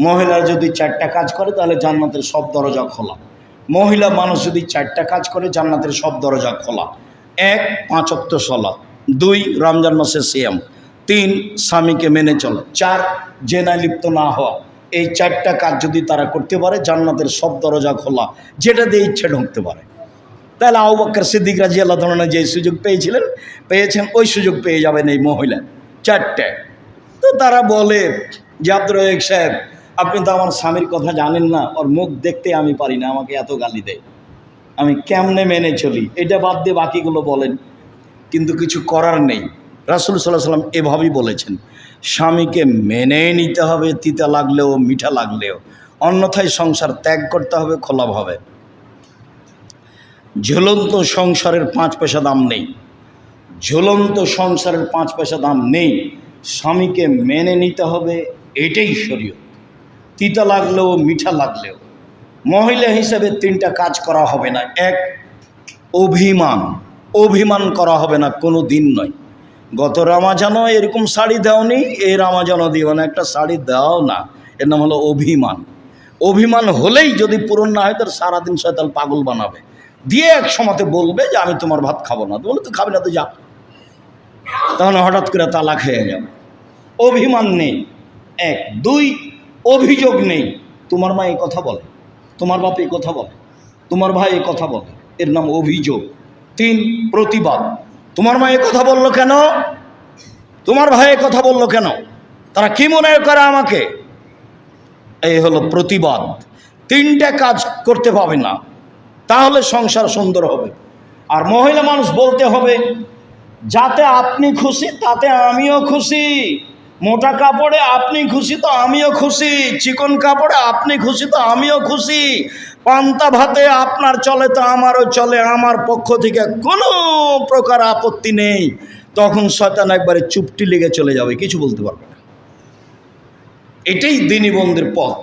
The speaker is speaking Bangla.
মহিলা যদি চারটা কাজ করে, তাহলে জান্নাতের সব দরজা খোলা। মহিলা মানুষ যদি চারটা কাজ করে, জান্নাতের সব দরজা খোলা। এক পাঁচক্ত সলা দুই, রমজান মাসের সিয়াম। তিন, স্বামীকে মেনে চলা। চার জেনায় লিপ্ত না হওয়া। এই চারটা কাজ যদি তারা করতে পারে, জান্নাতের সব দরজা খোলা। যেটা দিয়ে ইচ্ছে ঢুকতে পারে। তাহলে আবু বক্কর সিদ্দিক রাজি আল্লাহ ধরনের যে সুযোগ পেয়েছিলেন, পেয়েছেন, ওই সুযোগ পেয়ে যাবেন এই মহিলা। চারটে। তো তারা বলে যে, আব্দুর সাহেব আপনি তো আমার স্বামীর কথা জানেন না, ওর মুখ দেখতে আমি পারি না, আমাকে এত গালি দেয়। আমি কেমনে মেনে চলি? এটা বাদ দিয়ে বাকিগুলো বলেন। কিন্তু কিছু করার নেই। রাসুল সাল্লাহ সাল্লাম এভাবেই বলেছেন, স্বামীকে মেনে নিতে হবে, তিতা লাগলেও, মিঠা লাগলেও। অন্যথায় সংসার ত্যাগ করতে হবে খোলাভাবে ঝুলন্ত সংসারের পাঁচ পয়সা দাম নেই। ঝুলন্ত সংসারের পাঁচ পয়সা দাম নেই। স্বামীকে মেনে নিতে হবে, এটাই শরীয় তিতা লাগলেও, মিঠা লাগলেও। মহিলা হিসেবে তিনটা কাজ করা হবে না। এক, অভিমান। অভিমান করা হবে না, কোনো দিন নয়। গত রামাজানও এরকম শাড়ি দাওনি, এই রামাজানও দিও না, একটা শাড়ি দাও না। এর নাম হলো অভিমান। অভিমান হলেই যদি পূরণ না হয় তার সারাদিন শয়তাল পাগল বানাবে। দিয়ে এক সময়তে বলবে যে, আমি তোমার ভাত খাব না। তো বলে, তুই খাবি না তো যা। তখন হঠাৎ করে তালা খেয়ে যাবে অভিমান নেই। এক, দুই অভিযোগ নেই। তোমার মা এই কথা বলে, তোমার বাপ এই কথা বলে, তোমার ভাই এই কথা বলে। এর নাম অভিযোগ। তিন, প্রতিবাদ। তোমার মা এই কথা বলল কেন? তোমার ভাই এই কথা বলল কেন? তারা কি মনে করে আমাকে? এই হলো প্রতিবাদ। তিনটা কাজ করতে পাবে না, তাহলে সংসার সুন্দর হবে। আর মহিলা মানুষ বলতে হবে, যাতে আপনি খুশি, তাতে আমিও খুশি। মোটা কাপড়ে আপনি খুশি তো আমিও খুশি, চিকন কাপড়ে আপনি খুশি তো আমিও খুশি, পান্তা ভাতে আপনার চলে তো আমারও চলে, আমার পক্ষ থেকে কোনো প্রকার আপত্তি নেই। তখন শয়তান একবারে চুপটি লেগে চলে যাবে, কিছু বলতে পারবে না। এটাই দিনী বন্ধের পথ।